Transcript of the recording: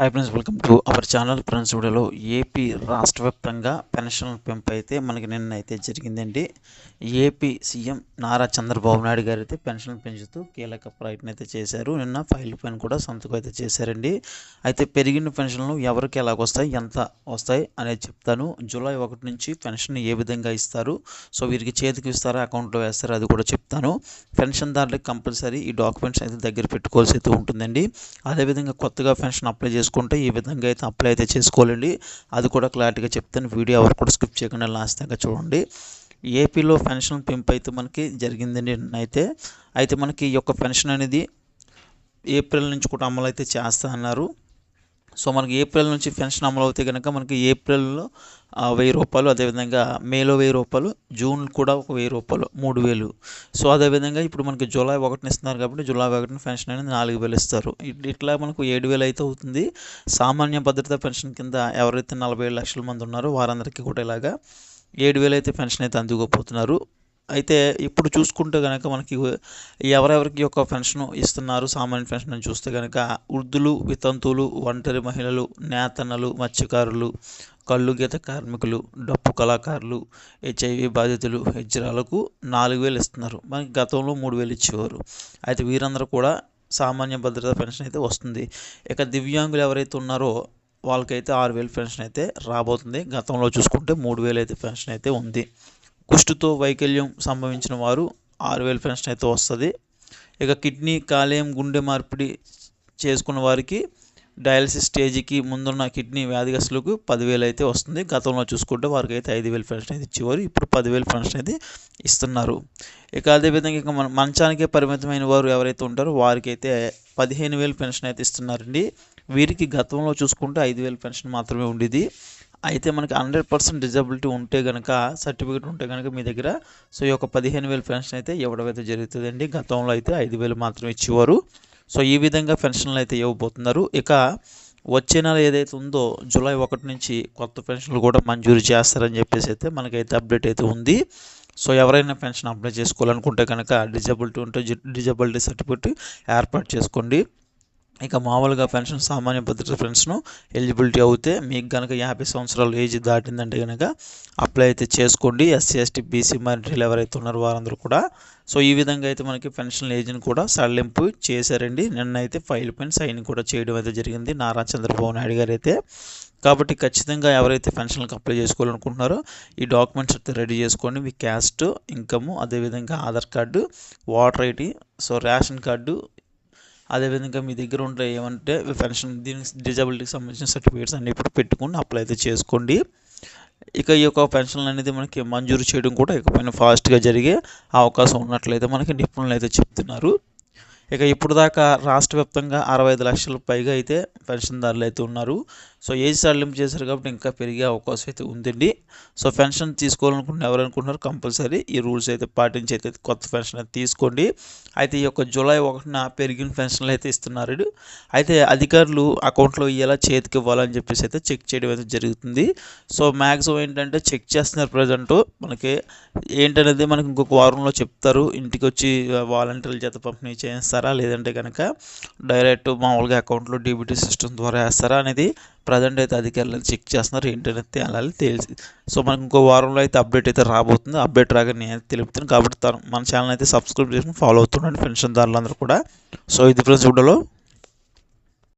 Hi friends welcome to our channel friends వీడియోలో AP రాష్ట్ర వ్యాప్తంగా పెన్షన్ల పెంపు అయితే మనకి నిన్న అయితే జరిగిందండి ఏపీ సీఎం నారా చంద్రబాబు నాయుడు గారు అయితే పెన్షన్ పెంచుతూ కీలక ప్రయత్నం అయితే చేశారు. నిన్న ఫైల్ పైన కూడా సంతకం అయితే చేశారండి. అయితే పెరిగిన పెన్షన్లు ఎవరికి ఎలాగొస్తాయి ఎంత వస్తాయి అనేది చెప్తాను. జూలై ఒకటి నుంచి పెన్షన్ ఏ విధంగా ఇస్తారు సో వీరికి చేతికి ఇస్తారా అకౌంట్లో వేస్తారా అది కూడా చెప్తాను. పెన్షన్దారులకు కంపల్సరీ ఈ డాక్యుమెంట్స్ అయితే దగ్గర పెట్టుకోవాల్సి అయితే ఉంటుందండి. అదేవిధంగా కొత్తగా పెన్షన్ అప్లై చూసుకుంటే ఈ విధంగా అయితే అప్లై అయితే చేసుకోవాలండి. అది కూడా క్లారిటీగా చెప్తాను. వీడియో ఎవరు కూడా స్కిప్ చేయకుండా లాస్ట్ దాకా చూడండి. ఏపీలో పెన్షన్ పెంపు అయితే మనకి జరిగిందండి అయితే అయితే మనకి ఈ యొక్క పెన్షన్ అనేది ఏప్రిల్ నుంచి కూడా అమలు అయితే చేస్తా అన్నారు. సో మనకి ఏప్రిల్ నుంచి పెన్షన్ అమలు అవుతే కనుక మనకి ఏప్రిల్లో వెయ్యి రూపాయలు అదేవిధంగా మేలో వెయ్యి రూపాయలు జూన్ కూడా ఒక వెయ్యి రూపాయలు మూడు వేలు. సో అదేవిధంగా ఇప్పుడు మనకి జూలై ఒకటిని ఇస్తున్నారు కాబట్టి జూలై ఒకటిని పెన్షన్ అనేది నాలుగు వేలు ఇస్తారు. ఇట్లా మనకు ఏడు వేలు అయితే అవుతుంది. సామాన్య భద్రత పెన్షన్ కింద ఎవరైతే నలభై ఏడు లక్షల మంది ఉన్నారో వారందరికీ కూడా ఇలాగా ఏడు వేలు అయితే పెన్షన్ అయితే అందుకోపోతున్నారు అయితే ఇప్పుడు చూసుకుంటే కనుక మనకి ఎవరెవరికి యొక్క పెన్షన్ ఇస్తున్నారు సామాన్య పెన్షన్ అని చూస్తే కనుక వృద్ధులు వితంతువులు ఒంటరి మహిళలు నేతన్నలు మత్స్యకారులు కళ్ళు గీత కార్మికులు డప్పు కళాకారులు హెచ్ఐవి బాధితులు హెజ్రాలకు నాలుగు వేలు ఇస్తున్నారు. మనకి గతంలో మూడు వేలు ఇచ్చేవారు. అయితే వీరందరూ కూడా సామాన్య భద్రత పెన్షన్ అయితే వస్తుంది. ఇక దివ్యాంగులు ఎవరైతే ఉన్నారో వాళ్ళకైతే ఆరు వేలు పెన్షన్ అయితే రాబోతుంది. గతంలో చూసుకుంటే మూడు వేలు అయితే పెన్షన్ అయితే ఉంది. కుష్టుతో వైకల్యం సంభవించిన వారు ఆరు వేల పెన్షన్ అయితే వస్తుంది. ఇక కిడ్నీ కాలేయం గుండె మార్పిడి చేసుకున్న వారికి డయాలసిస్ స్టేజ్కి ముందున్న కిడ్నీ వ్యాధిగస్తులకు పదివేలు అయితే వస్తుంది. గతంలో చూసుకుంటే వారికి అయితే ఐదు వేలు పెన్షన్ అయితే ఇచ్చేవారు. ఇప్పుడు పదివేలు పెన్షన్ అయితే ఇస్తున్నారు. ఇక అదేవిధంగా ఇక మన మంచానికే పరిమితమైన వారు ఎవరైతే ఉంటారో వారికి అయితే పదిహేను వేలు పెన్షన్ అయితే ఇస్తున్నారండి. వీరికి గతంలో చూసుకుంటే ఐదు వేలు పెన్షన్ మాత్రమే ఉండేది. అయితే మనకి హండ్రెడ్ పర్సెంట్ డిజబిలిటీ ఉంటే కనుక సర్టిఫికేట్ ఉంటే కనుక మీ దగ్గర సో ఈ యొక్క పదిహేను వేలు పెన్షన్ అయితే ఇవ్వడమైతే జరుగుతుందండి. గతంలో అయితే ఐదు వేలు మాత్రమే ఇచ్చేవారు. సో ఈ విధంగా పెన్షన్లు అయితే ఇవ్వబోతున్నారు. ఇక వచ్చే నెల ఏదైతే ఉందో జూలై ఒకటి నుంచి కొత్త పెన్షన్లు కూడా మంజూరు చేస్తారని చెప్పేసి అయితే మనకైతే అప్డేట్ అయితే ఉంది. సో ఎవరైనా పెన్షన్ అప్లై చేసుకోవాలనుకుంటే కనుక డిజబిలిటీ ఉంటే డిజబిలిటీ సర్టిఫికేట్ ఏర్పాటు చేసుకోండి. ఇక మామూలుగా పెన్షన్ సామాన్య భద్రత పెన్షన్ ఎలిజిబిలిటీ అవుతే మీకు కనుక యాభై సంవత్సరాల ఏజ్ దాటిందంటే కనుక అప్లై అయితే చేసుకోండి. ఎస్సీ ఎస్టీ బీసీ మైనార్టీలు ఎవరైతే ఉన్నారో వారందరూ కూడా. సో ఈ విధంగా అయితే మనకి పెన్షన్ ఏజ్ని కూడా సడలింపు చేశారండి. నిన్న అయితే ఫైల్ పైన సైన్ కూడా చేయడం అయితే జరిగింది. నారా చంద్రబాబు నాయుడు గారు అయితే. కాబట్టి ఖచ్చితంగా ఎవరైతే పెన్షన్లకు అప్లై చేసుకోవాలనుకుంటున్నారో ఈ డాక్యుమెంట్స్ అయితే రెడీ చేసుకోండి. మీ క్యాస్ట్ ఇన్కమ్ అదేవిధంగా Aadhaar card voter ID so ration card అదేవిధంగా మీ దగ్గర ఉంటే ఏమంటే పెన్షన్ దీనికి డిజబిలిటీకి సంబంధించిన సర్టిఫికేట్స్ అన్ని ఇప్పుడు పెట్టుకుని అప్లై అయితే చేసుకోండి. ఇక ఈ యొక్క పెన్షన్ అనేది మనకి మంజూరు చేయడం కూడా ఇకపైన ఫాస్ట్గా జరిగే అవకాశం ఉన్నట్లయితే మనకి నిపుణులు అయితే చెప్తున్నారు. ఇక ఇప్పుడు దాకా రాష్ట్ర వ్యాప్తంగా అరవై ఐదు లక్షల పైగా అయితే పెన్షన్దారులు అయితే ఉన్నారు. సో ఏజ్ సడలింపు చేశారు కాబట్టి ఇంకా పెరిగే అవకాశం అయితే ఉందండి. సో పెన్షన్ తీసుకోవాలనుకుంటున్న ఎవరు అనుకుంటున్నారు? కంపల్సరీ ఈ రూల్స్ అయితే పాటించి అయితే కొత్త పెన్షన్ అయితే తీసుకోండి. అయితే ఈ యొక్క జూలై ఒకటిన పెరిగిన పెన్షన్లు అయితే ఇస్తున్నారు. అయితే అధికారులు అకౌంట్లో ఇయ్యేలా చేతికి ఇవ్వాలని చెప్పేసి అయితే చెక్ చేయడం అయితే జరుగుతుంది. సో మ్యాక్సిమం ఏంటంటే చెక్ చేస్తున్నారు ప్రజెంట్. మనకి ఏంటనేది మనకి ఇంకొక వారంలో చెప్తారు. ఇంటికి వచ్చి వాలంటీర్ల చేత పంపిణీ చేస్తారు లేదంటే కనుక డైరెక్ట్ మామూలుగా అకౌంట్లో డీబీటీ సిస్టమ్ ద్వారా వేస్తారా అనేది ప్రజెంట్ అయితే అధికారులు చెక్ చేస్తున్నారు. ఏంటనేది అలా తెలిసి. సో మనకి ఇంకో వారంలో అయితే అప్డేట్ అయితే రాబోతుంది. అప్డేట్ రాగా నేను తెలుపుతాను. కాబట్టి మన ఛానల్ అయితే సబ్స్క్రైబ్ చేసుకుని ఫాలో అవుతుండండి. పెన్షన్దారులందరూ కూడా. సో ఇది ఫ్రెండ్స్ వీడియోలో